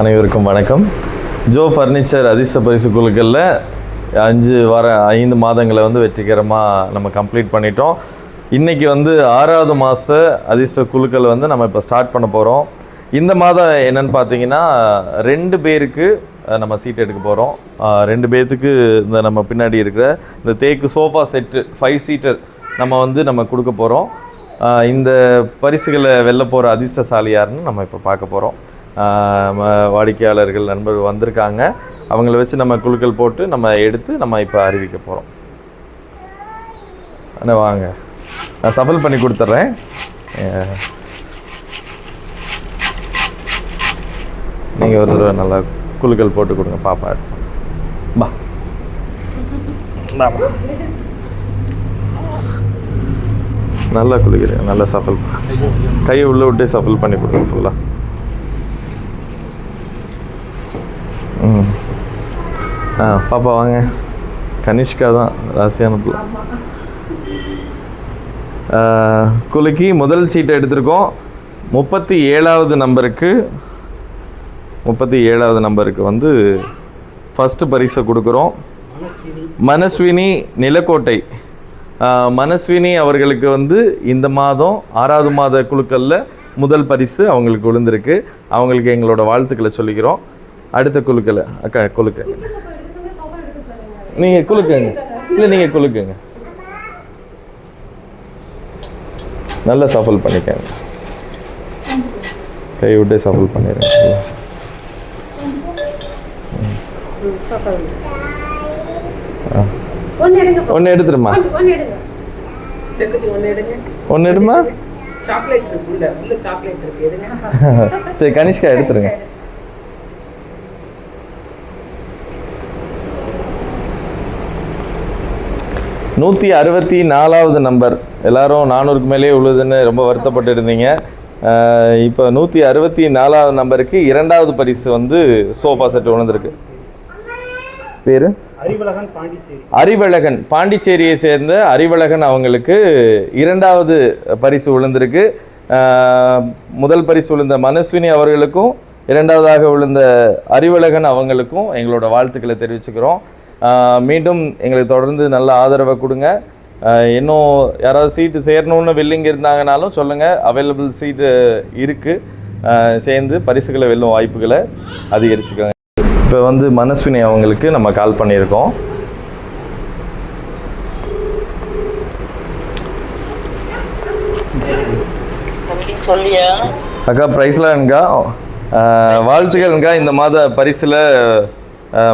அனைவருக்கும் வணக்கம். Joe furniture அதிர்ஷ்ட பரிசு குழுக்களில் அஞ்சு வார ஐந்து மாதங்களை வந்து வெற்றிகரமாக நம்ம கம்ப்ளீட் பண்ணிட்டோம். இன்றைக்கி வந்து ஆறாவது மாத அதிர்ஷ்ட குழுக்கள் வந்து நம்ம இப்போ ஸ்டார்ட் பண்ண போகிறோம் இந்த மாதம் என்னென்னு பார்த்தீங்கன்னா ரெண்டு பேருக்கு நம்ம சீட் எடுக்க போகிறோம் ரெண்டு பேர்த்துக்கு இந்த நம்ம பின்னாடி இருக்கிற இந்த தேக்கு சோஃபா செட்டு ஃபைவ் சீட்டர் நம்ம வந்து நம்ம கொடுக்க போகிறோம் இந்த பரிசுகளை வெல்ல போகிற அதிர்ஷ்டசாலி யாருன்னு நம்ம இப்போ பார்க்க போகிறோம் வாடிக்கையாளர்கள் நண்பர்கள் வந்திருக்காங்க. அவங்கள வச்சு நம்ம குழுக்கள் போட்டு நம்ம எடுத்து நம்ம இப்போ அறிவிக்க போகிறோம் அண்ணா வாங்க. நான் சஃபல் பண்ணி கொடுத்துட்றேன். நீங்கள் ஒரு தடவை நல்லா குழுக்கள் போட்டு கொடுங்க பாப்பா. பா நல்லா குளிக்கிறேன் நல்லா சஃபல். கையை உள்ளே விட்டே சஃபல் பண்ணி கொடுங்க ஃபுல்லாக ம். ஆ பாப்பா வாங்க. கனிஷ்கா தான் ராசியான பிள்ளை. குலுக்கி முதல் சீட்டை எடுத்திருக்கோம். முப்பத்தி ஏழாவது நம்பருக்கு முப்பத்தி ஏழாவது நம்பருக்கு வந்து ஃபஸ்ட்டு பரிசை கொடுக்குறோம். மனஸ்வினி நிலக்கோட்டை. மனஸ்வினி அவர்களுக்கு வந்து இந்த மாதம் ஆறாவது மாத குழுக்களில் முதல் பரிசு அவங்களுக்கு விழுந்திருக்கு. அவங்களுக்கு எங்களோட வாழ்த்துக்களை சொல்லிக்கிறோம். அடுத்த குழுக்களை அக்கா குழுக்க நீங்கள் குழுக்குங்க இல்லை நீங்கள் குழுக்குங்க நல்லா சஃபல் பண்ணிக்கங்க. கை விட்டே சஃபல் பண்ணிடுங்க ஒன்று எடுத்துருமா ஒன்று எடுமா? சாக்லேட் இருக்கு உள்ள. உள்ள சாக்லேட் இருக்கு. எடுங்க. சரி கனிஷ்கா எடுத்துருங்க நூற்றி அறுபத்தி நாலாவது நம்பர். எல்லாரும் நானூறுக்கு மேலேயே உள்ளதுன்னு ரொம்ப வருத்தப்பட்டு இருந்தீங்க. இப்போ நூற்றி அறுபத்தி நாலாவது நம்பருக்கு இரண்டாவது பரிசு வந்து சோஃபா செட் விழுந்திருக்கு பேர்? அறிவழகன் பாண்டிச்சேரி. அறிவழகன். பாண்டிச்சேரியை சேர்ந்த அறிவழகன் அவங்களுக்கு இரண்டாவது பரிசு விழுந்திருக்கு. முதல் பரிசு விழுந்த மனஸ்வினி அவர்களுக்கும் இரண்டாவதாக விழுந்த அறிவழகன் அவங்களுக்கும் எங்களோட வாழ்த்துக்களை தெரிவிச்சுக்கிறோம். மீண்டும் எங்களுக்கு தொடர்ந்து நல்ல ஆதரவை கொடுங்க. இன்னும் யாராவது சீட்டு சேரணும்னு வில்லிங் இருந்தாங்கனாலும் சொல்லுங்கள் அவைலபிள் சீட்டு இருக்குது சேர்ந்து பரிசுகளை வெல்லும் வாய்ப்புகளை அதிகரிச்சுக்கோங்க. இப்போ வந்து மனஸ்வினி அவங்களுக்கு நம்ம கால் பண்ணியிருக்கோம். சொல்லியா? அக்கா ப்ரைஸ்லாம்க்கா வாழ்த்துக்கள்க்கா இந்த மாத பரிசில்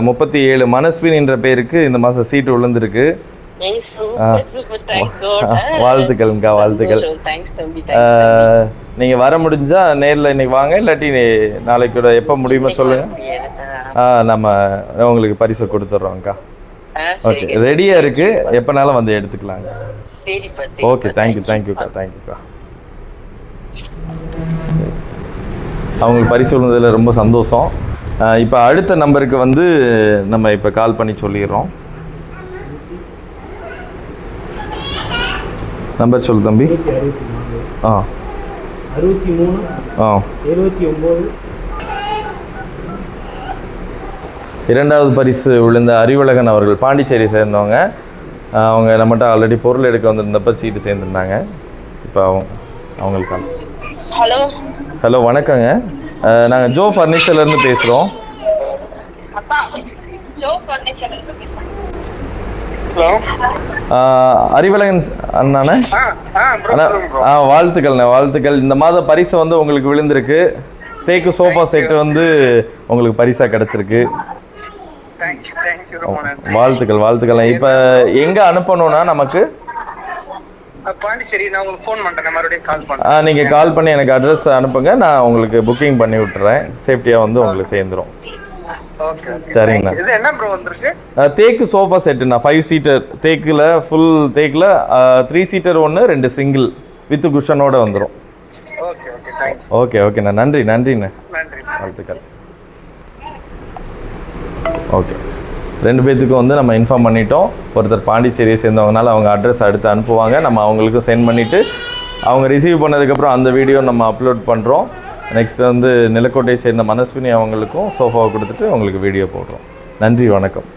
முப்பத்தி ஏழு மனஸ்வின் என்ற பேருக்கு இந்த மாதம் சீட்டு விழுந்திருக்கு வாழ்த்துக்கள்க்கா வாழ்த்துக்கள். நீங்கள் வர முடிஞ்சா நேரில் இன்னைக்கு வாங்க இல்லாட்டி நாளைக்கு கூட எப்போ முடியுமோ சொல்லுங்கள் நம்ம உங்களுக்கு பரிசு கொடுத்துட்றோம்க்கா ஓகே ரெடியாக இருக்குது எப்போனாலும் வந்து எடுத்துக்கலாங்க. ஓகே தேங்க்யூ தேங்க்யூக்கா தேங்க்யூக்கா அவங்களுக்கு பரிசு விழுந்ததில் ரொம்ப சந்தோஷம். இப்போ அடுத்த நம்பருக்கு வந்து நம்ம இப்போ கால் பண்ணி சொல்லிடுறோம். நம்பர் சொல்லு தம்பி. ஆ. அறுபத்தி மூணு ஆ. எழுபத்தி ஒம்பது இரண்டாவது பரிசு விழுந்த அறிவழகன் அவர்கள் பாண்டிச்சேரி சேர்ந்தவங்க. அவங்க நம்மகிட்ட ஆல்ரெடி பொருள் எடுக்க வந்திருந்தப்ப சீட்டு சேர்ந்துருந்தாங்க. இப்போ அவங்க அவங்களுக்கு ஹலோ ஹலோ வணக்கங்க. நாங்கள் ஜோ ஃபர்னிச்சர்லேருந்து பேசுகிறோம் ஹலோ. அறிவழகன் அண்ணாண்ணே? ஆ வாழ்த்துக்கள்ண்ணே வாழ்த்துக்கள். இந்த மாத பரிசு வந்து உங்களுக்கு விழுந்திருக்கு. தேக்கு சோஃபா செட்டு வந்து உங்களுக்கு பரிசாக கிடச்சிருக்கு. வாழ்த்துக்கள் வாழ்த்துக்கள். இப்போ எங்கே அனுப்பணும்னா நமக்கு பாண்டிச்சேரி நான் உங்களுக்கு ஃபோன் பண்றேன். மறுபடியும் கால் பண்றேன். ஆ நீங்கள் கால் பண்ணி எனக்கு அட்ரஸ் அனுப்புங்க. நான் உங்களுக்கு புக்கிங் பண்ணி விட்டுறேன். சேஃப்டியாக வந்து உங்களுக்கு ஓகே சரிங்கண்ணா. இது என்ன ப்ரோ வந்திருக்கு? தேக்கு சோஃபா செட்டுண்ணா ஃபைவ் சீட்டர் தேக்கில் ஃபுல் தேக்கில் த்ரீ சீட்டர் ஒன்று ரெண்டு சிங்கிள் வித் குஷனோட வந்துடும் ஓகே ஓகே ஓகேண்ணா நன்றி நன்றிண்ணே. நன்றி. வாழ்த்துக்கள். ஓகே ரெண்டு பேர்த்துக்கும் வந்து நம்ம இன்ஃபார்ம் பண்ணிட்டோம். ஒருத்தர் பாண்டிச்சேரியை சேர்ந்தவங்கனால அவங்க அட்ரஸ் அடுத்து அனுப்புவாங்க. நம்ம அவங்களுக்கும் சென்ட் பண்ணிவிட்டு அவங்க ரிசீவ் பண்ணதுக்கப்புறம் அந்த வீடியோ நம்ம அப்லோட் பண்ணுறோம் நெக்ஸ்ட் வந்து நிலக்கோட்டையை சேர்ந்த மனஸ்வினி அவங்களுக்கும் சோஃபாவை கொடுத்துட்டு உங்களுக்கு வீடியோ போடுறோம். நன்றி வணக்கம்.